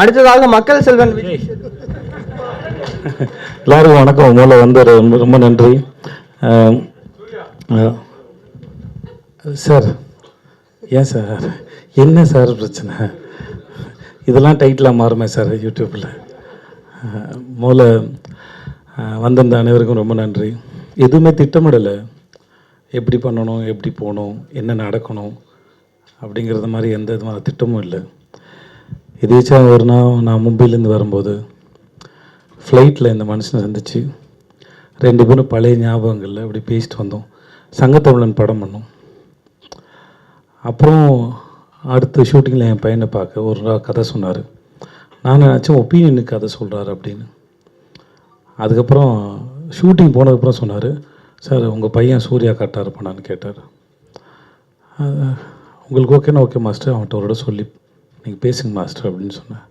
அடுத்ததாக மக்கள் செல்வன் எல்லாரும் வணக்கம். முதல்ல வந்து ரொம்ப ரொம்ப நன்றி. சார் ஏன் சார்? என்ன சார் பிரச்சனை? இதெல்லாம் டைட்டிலாக மாறுமே சார் யூடியூப்பில் முதல்ல வந்திருந்த அனைவருக்கும் ரொம்ப நன்றி. எதுவுமே திட்டமிடலை. எப்படி பண்ணணும் எப்படி போகணும் என்ன நடக்கணும் அப்படிங்கிறது மாதிரி எந்த விதமான திட்டமும் இல்லை. எதேச்சா ஒரு நாள் நான் மும்பையிலேருந்து வரும்போது ஃப்ளைட்டில் இந்த மனுஷனை சந்திச்சு ரெண்டு பேரும் பழைய ஞாபகங்களில் அப்படி பேசிட்டு வந்தோம். சங்கத்தமிழன் படம் பண்ணோம். அப்புறம் அடுத்த ஷூட்டிங்கில் என் பையனை பார்க்க ஒரு கதை சொன்னார். நான் நினச்சேன் ஒப்பீனியனுக்கு கதை சொல்கிறாரு அப்படின்னு. அதுக்கப்புறம் ஷூட்டிங் போனதுக்கப்புறம் சொன்னார் சார் உங்கள் பையன் சூர்யா கரெக்டாக இருப்பானான்னு கேட்டார். உங்களுக்கு ஓகேனா ஓகே மாஸ்டர் அவன்கிட்ட ஒரு சொல்லி நீங்கள் பேசுங்க மாஸ்டர் அப்படின்னு சொன்னேன்.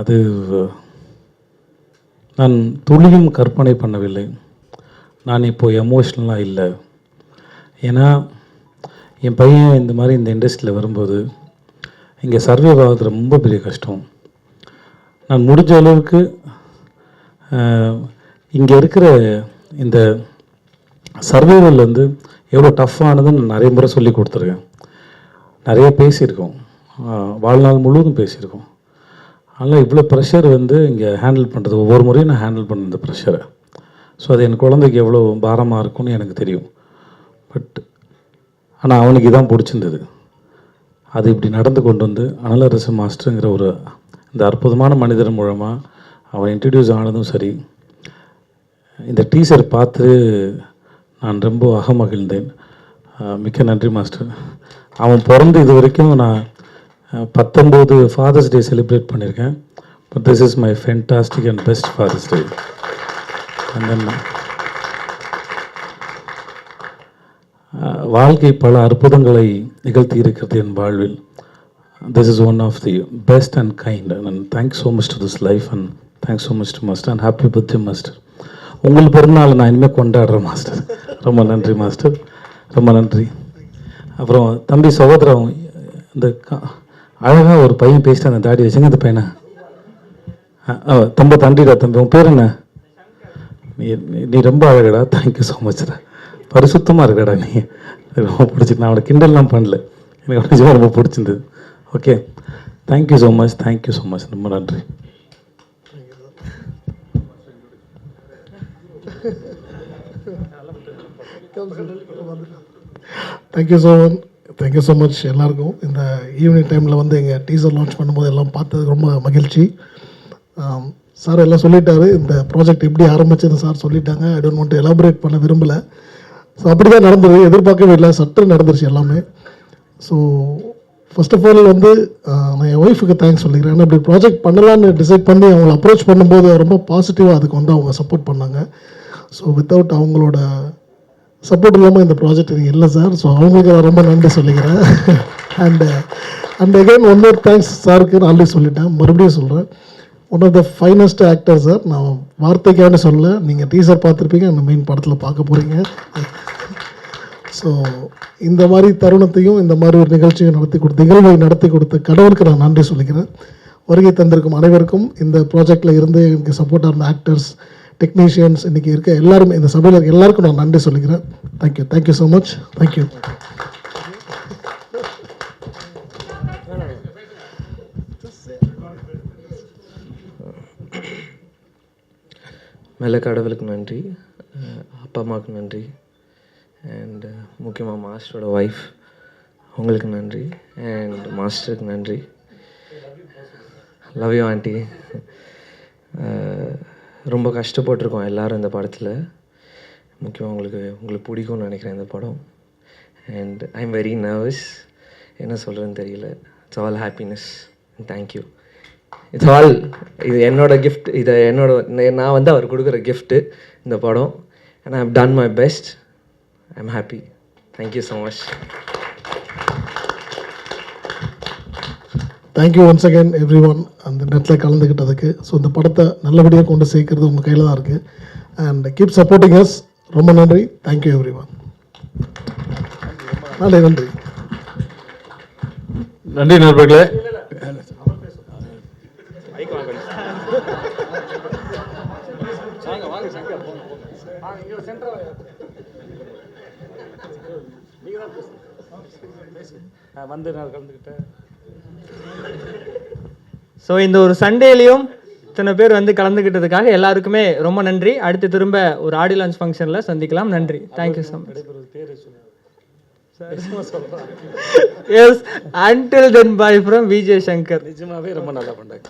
அது நான் துளியும் கற்பனை பண்ணவில்லை. நான் இப்போது எமோஷ்னலாக இல்லை. ஏன்னா என் பையன் இந்த மாதிரி இந்த இண்டஸ்ட்ரியில் வரும்போது இங்கே சர்வே ஆகிறது ரொம்ப பெரிய கஷ்டம். நான் முடிஞ்ச அளவுக்கு இங்கே இருக்கிற இந்த சர்வைவல் வந்து எவ்வளோ டஃப்பானதுன்னு நிறைய முறை சொல்லி கொடுத்துருக்கேன். நிறைய பேசியிருக்கோம். வாழ்நாள் முழுவதும் பேசியிருக்கோம். ஆனால் இவ்வளோ ப்ரெஷர் வந்து இங்கே ஹேண்டில் பண்ணுறது ஒவ்வொரு முறையும் நான் ஹேண்டில் பண்ண இந்த ப்ரெஷரை ஸோ அது என் குழந்தைக்கு எவ்வளோ பாரமாக இருக்கும்னு எனக்கு தெரியும். பட் ஆனால் அவனுக்கு இதான் பிடிச்சிருந்தது. அது இப்படி நடந்து கொண்டு வந்து அனலரசு மாஸ்டருங்கிற ஒரு இந்த அற்புதமான மனிதர் மூலமாக அவன் இன்ட்ரடியூஸ் ஆனதும் சரி. இந்த டீசர் பார்த்து நான் ரொம்ப அகமகிழ்ந்தேன். மகிழ்ந்தேன் மிக்க நன்றி மாஸ்டர். அவன் பிறந்து இது வரைக்கும் நான் பத்தொம்போது ஃபாதர்ஸ் டே செலிப்ரேட் பண்ணியிருக்கேன். But this is my fantastic and best Father's Day and then வாழ்க்கை பல அற்புதங்களை நிகழ்த்தி இருக்கிறது என் வாழ்வில். This is one of the best and kind and thanks so much to this life and thanks so much to master and happy birthday master உங்கள் பிறந்தநாள் நான் இனிமேல் கொண்டாடுறேன் மாஸ்டர். ரொம்ப நன்றி மாஸ்டர். ரொம்ப நன்றி. அப்புறம் தம்பி சகோதரம் இந்த அழகாக ஒரு பையன் பேசிட்டு அந்த தாடி வச்சுங்க அந்த பையனை. அஹ், ரொம்ப தண்டிடா தம்பி. உன் பேர் என்ன? நீ நீ- ரொம்ப அழகடா. தேங்க்யூ ஸோ மச்டா பரிசுத்தமாக இருக்கடா நீ. ரொம்ப பிடிச்சி நான் அவனை கிண்டல்லாம் பண்ணல. எனக்கு நிஜமாக ரொம்ப பிடிச்சிருந்தது. Okay thank you so much thank you so much ரொம்ப நன்றி. Thank you so much thank you so much எல்லாருக்கும். இந்த ஈவினிங் டைமில் வந்து எங்கள் டீசர் லான்ச் பண்ணும்போது எல்லாம் பார்த்தது ரொம்ப மகிழ்ச்சி. சார் எல்லாம் சொல்லிட்டாரு இந்த ப்ராஜெக்ட் எப்படி ஆரம்பிச்சதுன்னு சார் சொல்லிட்டாங்க. ஐ டோன்ட் வாண்ட் எலாபரேட் பண்ண விரும்பலை. ஸோ அப்படி தான் நடந்தது. எதிர்பார்க்கவே இல்லை. சற்று நடந்துருச்சு எல்லாமே. ஸோ ஃபர்ஸ்ட் ஆஃப் ஆல் வந்து நான் என் ஒய்ஃபுக்கு தேங்க்ஸ் சொல்லிக்கிறேன். ஏன்னா இப்படி ப்ராஜெக்ட் பண்ணலான்னு டிசைட் பண்ணி அவங்களை அப்ரோச் பண்ணும்போது ரொம்ப பாசிட்டிவாக அதுக்கு வந்து அவங்க சப்போர்ட் பண்ணாங்க. ஸோ வித்தவுட் அவங்களோட சப்போர்ட் இல்லாமல் இந்த ப்ராஜெக்ட் இது இல்லை சார் ஸோ அவங்களுக்கு நான் ரொம்ப நன்றி சொல்லிக்கிறேன். And and again one more thanks சாருக்கு நான் ஆல்ரெடி சொல்லிட்டேன். மறுபடியும் சொல்கிறேன் one of the finest actor sir நான் வார்த்தைக்கான சொல்ல நீங்கள் டீசர் பார்த்துருப்பீங்க. அந்த மெயின் படத்தில் பார்க்க போகிறீங்க ஸோ இந்த மாதிரி தருணத்தையும் இந்த மாதிரி ஒரு நிகழ்ச்சியை நடத்தி கொடுத்து நிகழ்வை நடத்தி கொடுத்த கடவுளுக்கு நான் நன்றி சொல்லிக்கிறேன். வருகை தந்திருக்கும் அனைவருக்கும் இந்த ப்ராஜெக்டில் இருந்து எனக்கு சப்போர்ட்டாக இருந்த ஆக்டர்ஸ் டெக்னீஷியன்ஸ் இன்றைக்கி இருக்க எல்லாருமே இந்த சபையில் இருக்க எல்லாருக்கும் நான் நன்றி சொல்லிக்கிறேன். Thank you thank you so much thank you மேலே கடவுளுக்கு நன்றி. அப்பா அம்மாவுக்கு நன்றி. அண்ட் முக்கியமாக மாஸ்டரோட ஒய்ஃப் உங்களுக்கு நன்றி. அண்ட் மாஸ்டருக்கு நன்றி. லவ் யூ ஆண்டி ரொம்ப கஷ்டப்பட்டிருக்கோம் எல்லாரும் இந்த படத்தில். முக்கியமாக உங்களுக்கு உங்களுக்கு பிடிக்கும்னு நினைக்கிறேன் இந்த படம். And I am very nervous என்ன சொல்கிறேன்னு தெரியல. It's all happiness thank you it's all இது என்னோடய கிஃப்ட் இதை என்னோட நான் வந்து அவர் கொடுக்குற கிஃப்ட்டு இந்த படம். And I have done my best I am happy thank you so much thank you once again everyone அந்த நெட்டில் கலந்துக்கிட்டதுக்கு ஸோ இந்த படத்தை நல்லபடியாக கொண்டு சேர்க்கறது உங்கள் கையில் தான் இருக்குது அண்ட் கீப் சப்போர்ட்டிங் அஸ் ரொம்ப நன்றி. தேங்க்யூ எவ்ரி ஒன் நன்றி நன்றி. நன்றி நண்பர்களே. வந்து நான் கலந்துக்கிட்டேன். ஸோ இந்த ஒரு சண்டேலையும் இத்தனை பேர் வந்து கலந்துக்கிட்டதுக்காக எல்லாருக்குமே ரொம்ப நன்றி. அடுத்து திரும்ப ஒரு ஆடி லான்ச் ஃபங்க்ஷனில் சந்திக்கலாம். நன்றி. Thank you so much yes until then bye from Vijay Shankar நிஜமாவே ரொம்ப நல்லா பண்ணாங்க